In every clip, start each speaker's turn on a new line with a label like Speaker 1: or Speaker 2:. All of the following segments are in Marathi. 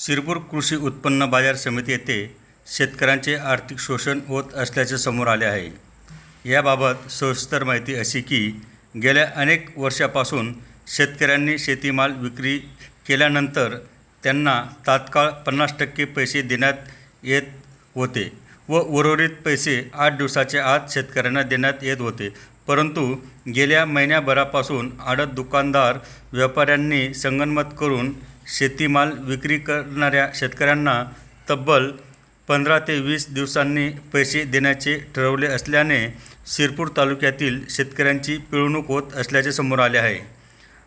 Speaker 1: शिरपूर कृषी उत्पन्न बाजार समिती येथे शेतकऱ्यांचे आर्थिक शोषण होत असल्याचे समोर आले आहे. याबाबत सविस्तर माहिती अशी की गेल्या अनेक वर्षापासून शेतकऱ्यांनी शेतीमाल विक्री केल्यानंतर त्यांना तात्काळ पन्नास टक्के पैसे देण्यात येत होते व उर्वरित पैसे आठ दिवसाच्या आत शेतकऱ्यांना देण्यात येत होते. परंतु गेल्या महिन्याभरापासून आडत दुकानदार व्यापाऱ्यांनी संगनमत करून शेतीमाल विक्री करणाऱ्या शेतकऱ्यांना तब्बल पंधरा ते वीस दिवसांनी पैसे देण्याचे ठरवले असल्याने शिरपूर तालुक्यातील शेतकऱ्यांची पिळवणूक होत असल्याचे समोर आले आहे.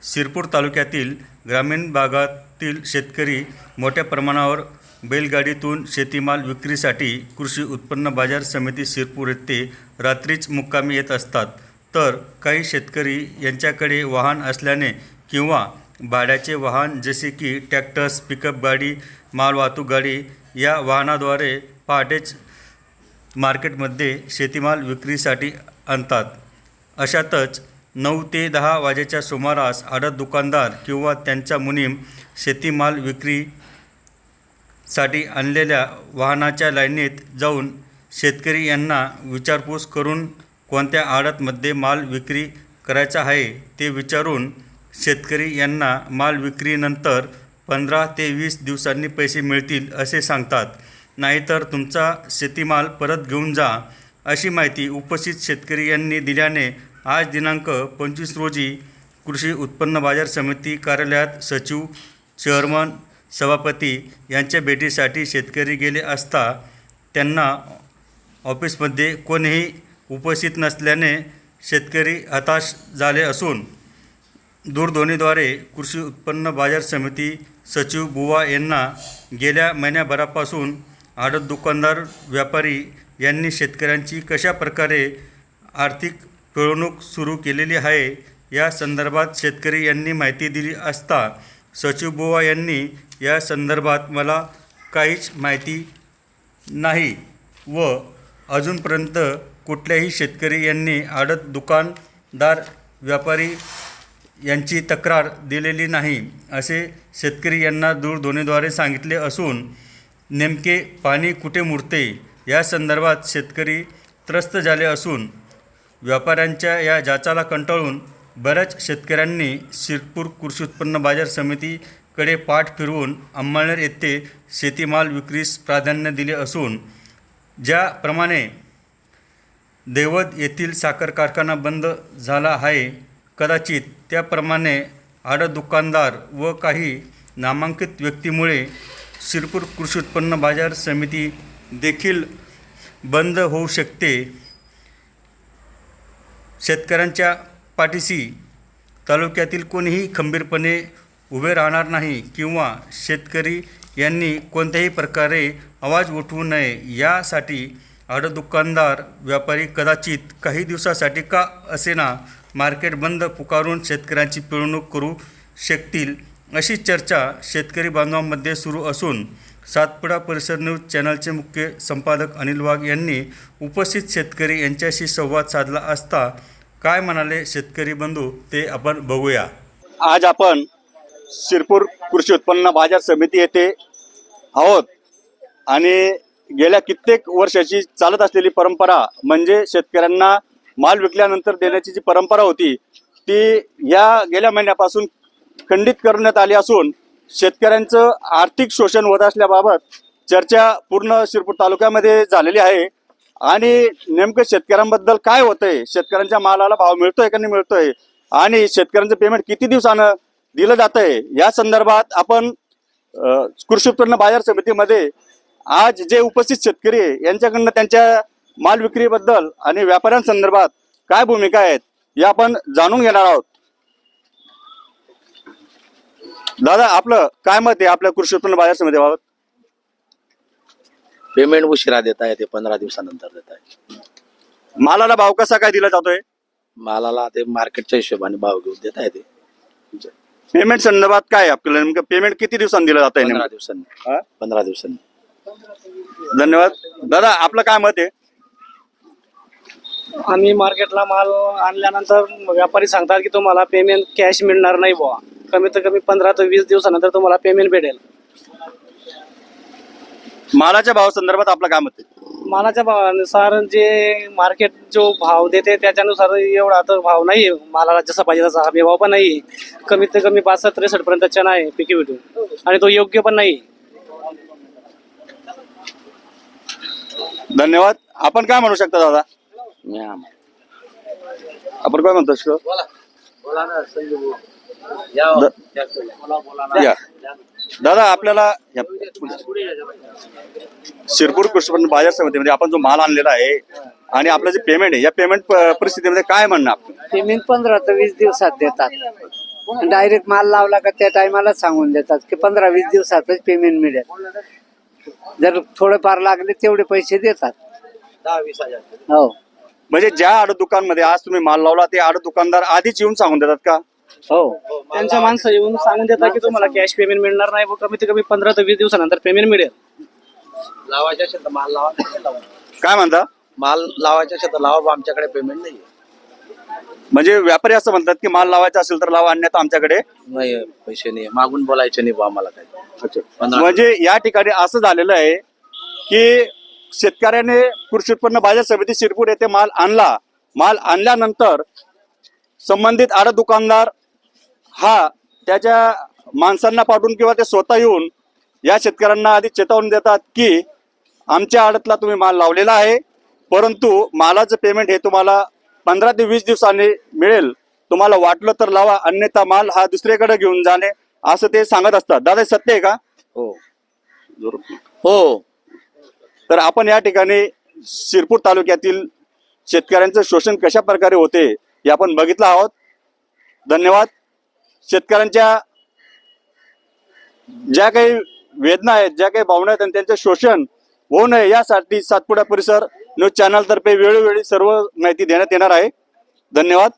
Speaker 1: शिरपूर तालुक्यातील ग्रामीण भागातील शेतकरी मोठ्या प्रमाणावर बैलगाडीतून शेतीमाल विक्रीसाठी कृषी उत्पन्न बाजार समिती शिरपूर येथे रात्रीच मुक्कामी येत असतात. तर काही शेतकरी यांच्याकडे वाहन असल्याने किंवा भाड्याचे वाहन जसे की ट्रॅक्टर्स पिकअप गाडी मालवाहतूक गाडी या वाहनाद्वारे पहाटेच मार्केटमध्ये शेतीमाल विक्रीसाठी आणतात. अशातच नऊ ते दहा वाजेच्या सुमारास आडत दुकानदार किंवा त्यांचा मुनीम शेतीमाल विक्रीसाठी आणलेल्या वाहनाच्या लाईनीत जाऊन शेतकरी यांना विचारपूस करून कोणत्या आडतमध्ये माल विक्री करायचा आहे ते विचारून शेतकरी यांना माल विक्रीनंतर पंधरा ते वीस दिवसांनी पैसे मिळतील असे सांगतात. नाहीतर तुमचा शेतीमाल परत घेऊन जा अशी माहिती उपस्थित शेतकरी यांनी दिल्याने आज दिनांक पंचवीस रोजी कृषी उत्पन्न बाजार समिती कार्यालयात सचिव चेअरमन सभापती यांच्या भेटीसाठी शेतकरी गेले असता त्यांना ऑफिसमध्ये कोणीही उपस्थित नसल्याने शेतकरी हताश झाले असून दूरध्वनीद्वारे कृषी उत्पन्न बाजार समिती सचिव बुवा यांना गेल्या महिन्याभरापासून आडत दुकानदार व्यापारी यांनी शेतकऱ्यांची कशा प्रकारे आर्थिक पिळवणूक सुरू केलेली आहे या संदर्भात शेतकरी यांनी माहिती दिली असता सचिव बुवा यांनी या संदर्भात मला काहीच माहिती नाही व अजूनपर्यंत कुठल्याही शेतकरी यांनी आडत दुकानदार व्यापारी यांची तक्रार दिलेली नाही असे शेतकरी यांना दूरध्वनीद्वारे सांगितले असून नेमके पाणी कुठे मुरते या संदर्भात शेतकरी त्रस्त झाले असून व्यापाऱ्यांच्या या जाचाला कंटाळून बऱ्याच शेतकऱ्यांनी शिरपूर कृषी उत्पन्न बाजार समितीकडे पाठ फिरवून अंमळनेर येथे शेतीमाल विक्रीस प्राधान्य दिले असून ज्याप्रमाणे दैवत येथील साखर कारखाना बंद झाला आहे कदाचित त्याप्रमाणे आड दुकानदार व काही नामांकित व्यक्तीमुळे शिरपूर कृषी उत्पन्न बाजार समिती देखील बंद होऊ शकते. शेतकऱ्यांच्या पाठीशी तालुक्यातील कोणीही खंबीरपणे उभे राहणार नाही किंवा शेतकरी यांनी कोणत्याही प्रकारे आवाज उठवू नये यासाठी आड दुकानदार व्यापारी कदाचित काही दिवसासाठी का असेना मार्केट बंद पुकारून शेतकऱ्यांची पिळवणूक करू शकतील अशी चर्चा शेतकरी बांधवांमध्ये सुरू असून सातपुडा परिसर न्यूज चॅनलचे मुख्य संपादक अनिल वाघ यांनी उपस्थित शेतकरी यांच्याशी संवाद साधला असता काय म्हणाले शेतकरी बंधू ते आपण बघूया.
Speaker 2: आज आपण शिरपूर कृषी उत्पन्न बाजार समिती येथे आहोत आणि गेल्या कित्येक वर्षाची चालत असलेली परंपरा म्हणजे शेतकऱ्यांना माल विकल्यानंतर देण्याची जी परंपरा होती ती या गेल्या महिन्यापासून खंडित करण्यात आली असून शेतकऱ्यांचं आर्थिक शोषण होत असल्याबाबत चर्चा पूर्ण शिरपूर तालुक्यामध्ये झालेली आहे. आणि नेमकं शेतकऱ्यांबद्दल काय होतंय? शेतकऱ्यांच्या मालाला भाव मिळतोय का नाही मिळतोय? आणि शेतकऱ्यांचं पेमेंट किती दिवसानं दिलं जातंय? या संदर्भात आपण कृषी उत्पन्न बाजार समितीमध्ये आज जे उपस्थित शेतकरी आहे यांच्याकडनं त्यांच्या माल विक्रीबद्दल आणि व्यापाऱ्यांसंदर्भात काय भूमिका आहेत या आपण जाणून घेणार आहोत. दादा आपलं काय मत आहे आपल्या कृषी उत्पन्न बाजार समितीबाबत
Speaker 3: पेमेंट उशिरा देत आहे ते पंधरा दिवसानंतर देत आहे.
Speaker 2: मालाला भाव कसा काय दिला जातोय?
Speaker 3: मालाला ते मार्केटच्या हिशोबाने भाव घेऊन देत आहे ते.
Speaker 2: पेमेंट संदर्भात काय आपल्याला नेमकं? पेमेंट किती दिवसांनी दिलं जात
Speaker 3: पंधरा
Speaker 2: आहे
Speaker 3: दिवसांनी.
Speaker 2: हा?
Speaker 3: पंधरा दिवसांनी.
Speaker 2: धन्यवाद. दादा आपलं काय मत आहे?
Speaker 4: आम्ही मार्केटला माल आणल्यानंतर व्यापारी सांगतात की तुम्हाला पेमेंट कॅश मिळणार नाही बुवा. कमीत कमी पंधरा ते वीस दिवसानंतर तुम्हाला पेमेंट भेटेल.
Speaker 2: मालाच्या भावासंदर्भात आपलं काय मत आहे?
Speaker 4: मालाच्या भावानुसार जे मार्केट जो भाव देते त्याच्यानुसार एवढा तर भाव नाही मालाला जसा पाहिजे तसा हमी भाव पण नाही कमीत ते कमी पासष्ट त्रेसष्ट पर्यंत चना आहे पिकी भेटून. आणि तो योग्य पण नाही
Speaker 2: धन्यवाद. आपण काय म्हणू शकता दादा? आपण काय म्हणतो शिव? या दादा आपल्याला शिरपूर कृषी उत्पन्न बाजार समितीमध्ये आपण जो माल आणलेला आहे आणि आपलं जे पेमेंट आहे या पेमेंट परिस्थितीमध्ये काय म्हणणं
Speaker 5: पेमेंट पंधरा ते वीस दिवसात देतात. डायरेक्ट माल लावला का त्या टायमाला सांगून देतात की पंधरा वीस दिवसातच पेमेंट मिळेल. जर थोडेफार लागले तेवढे पैसे देतात. हो.
Speaker 2: म्हणजे ज्या आड दुकानमध्ये आज तुम्ही माल लावला ते आड दुकानदार आधीच येऊन सांगून देतात का?
Speaker 5: हो.
Speaker 4: त्यांच्या माणसं येऊन सांगून देतात की तुम्हाला कॅश पेमेंट मिळणार नाही व कमीत कमी पंधरा ते वीस दिवसानंतर पेमेंट मिळेल.
Speaker 3: लावायच्या शेतात माल लावा लावा.
Speaker 2: काय म्हणता?
Speaker 3: माल लावायच्या शेतात लावा बा, आमच्याकडे पेमेंट नाही
Speaker 2: म्हणजे व्यापारी असं म्हणतात की माल लावायचा असेल तर लावा अन्यथा आमच्याकडे
Speaker 3: नाही पैसे नाही मागून बोलायचे नाही बा आम्हाला काय पंधरा-
Speaker 2: म्हणजे या ठिकाणी असं झालेलं आहे की शेतकऱ्याने कृषी उत्पन्न बाजार समिती शिरपूर येथे माल आणला. माल आणल्यानंतर संबंधित आड दुकानदार हा त्याच्या माणसांना पाठवून किंवा ते स्वतः येऊन या शेतकऱ्यांना आधी चेतावणी देतात की आमच्या आडतला तुम्ही माल लावलेला आहे. परंतु मालाचं पेमेंट हे तुम्हाला पंधरा ते वीस दिवसांनी मिळेल. तुम्हाला वाटलं तर लावा अन्यथा माल हा दुसरीकडे घेऊन जाणे असं ते सांगत असतात. दादा सत्य आहे का?
Speaker 3: हो. हो.
Speaker 2: तर आपण या ठिकाणी शिरपूर तालुक्यातील शेतकऱ्यांचं शोषण कशा प्रकारे होते हे आपण बघितलं आहोत. धन्यवाद. शेतकऱ्यांच्या ज्या काही वेदना आहेत ज्या काही भावना आहेत आणि त्यांचं शोषण होऊ नये यासाठी सातपुडा परिसर न्यूज चॅनलतर्फे वेळोवेळी सर्व माहिती देण्यात येणार आहे. धन्यवाद.